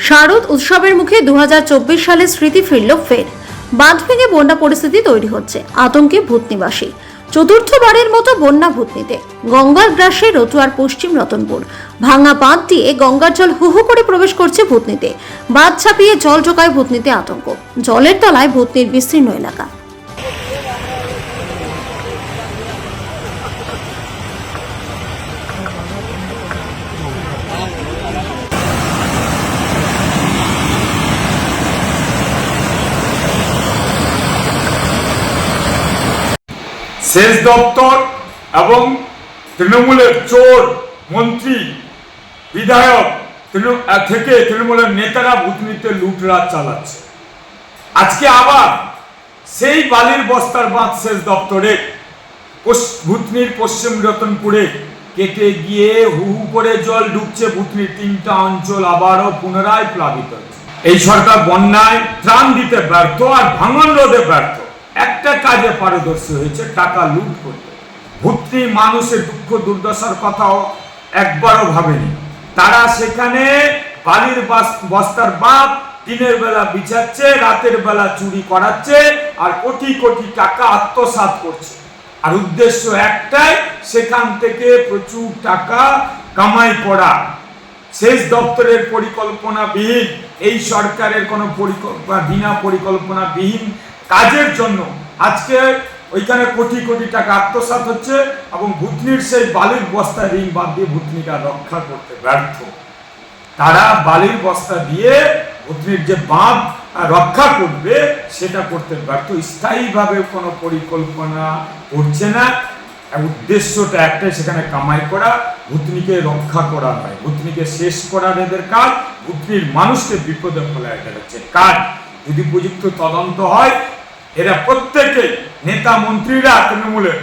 শারদ উৎসবের মুখে দু সালের স্মৃতি ফিরল ফের। বাঁধ ভেঙে বন্যা পরিস্থিতি তৈরি হচ্ছে। আতঙ্কে ভূতনিবাসী। চতুর্থবারের মতো বন্যা ভূতনিতে। গঙ্গার গ্রাসে রতুয়ার পশ্চিম রতনপুর। ভাঙা বাঁধ দিয়ে গঙ্গার জল হু হু করে প্রবেশ করছে ভূতনিতে। বাঁধ ছাপিয়ে জল ঢোকায় ভূতনিতে আতঙ্ক। জলের তলায় ভূতনির বিস্তীর্ণ এলাকা। সেচ দপ্তর এবং তৃণমূলের চোর, মন্ত্রী, বিধায়ক থেকে তৃণমূলের নেতারা ভূতনিতে লুটরাজ চালাচ্ছে। আজকে আবার সেই বালির বস্তার বাঁধ সেচ দপ্তরে ভূতনির পশ্চিম রতনপুরে কেটে গিয়ে হু করে জল ঢুকছে ভূতনির তিনটা অঞ্চল আবারও পুনরায় প্লাবিত এই সরকার বন্যায় ত্রাণ দিতে ব্যর্থ আর ভাঙন রোধে ব্যর্থ। একটা কাজে পারদর্শী হয়েছে, টাকা লুট করতে। ভূতনি মানুষের দুঃখ দুর্দশার কথাও একবারও ভাবেনি। তারা সেখানে বালির বস্তার বাপ দিনের বেলা বিছাচ্ছে, রাতের বেলা চুরি করাচ্ছে আর কোটি কোটি টাকা আত্মসাৎ করছে। আর উদ্দেশ্য একটাই, সেখান থেকে প্রচুর টাকা কামাই করা। শেষ দপ্তরের পরিকল্পনা পরিকল্পনাবিহীন, এই সরকারের কোনো পরিকল্পনা বিনা পরিকল্পনা পরিকল্পনাবিহীন কাজের জন্য। আজকে ওইখানে কোটি কোটি টাকা আত্মসাৎ হচ্ছে এবং ভুতনির সেই বালির বস্তা ঋণ বাদ দিয়ে ভুতনিটা রক্ষা করতে ব্যর্থ। তারা বালির বস্তা দিয়ে ভুতনির যে বাঁধ রক্ষা করবে, সেটা করতে ব্যর্থ। স্থায়ীভাবে কোনো পরিকল্পনা করছে না। উদ্দেশ্যটা একটাই, সেখানে কামাই করা। ভুতনিকে রক্ষা করা নয়। ভুতনিকে শেষ করার এদের কাজ। ভুতনির মানুষকে বিপদে ফেলায় দেখাচ্ছে কাজ। যদি উপযুক্ত তদন্ত হয় এরা প্রত্যেকে নেতা মন্ত্রীরা তৃণমূলের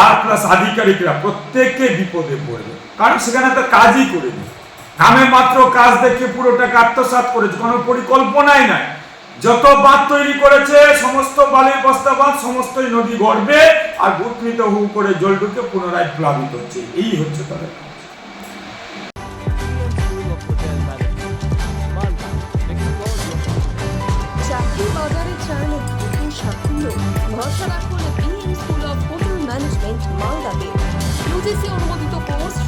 আর প্লাস আধিকারিকরা প্রত্যেকে বিপদে পড়বে। কারণ সেখানে তো কাজই করেনি নামে মাত্র কাজ দেখে পুরোটাকে আত্মসাৎ করেছে। কোনো পরিকল্পনাই নাই। যত বাঁধ তৈরি করেছে, সমস্ত বালির বস্তা বাঁধ, সমস্তই নদী গর্বে আর ভূতনিত হু করে জল ঢুকে পুনরায় প্লাবিত হচ্ছে। এই হচ্ছে তাদের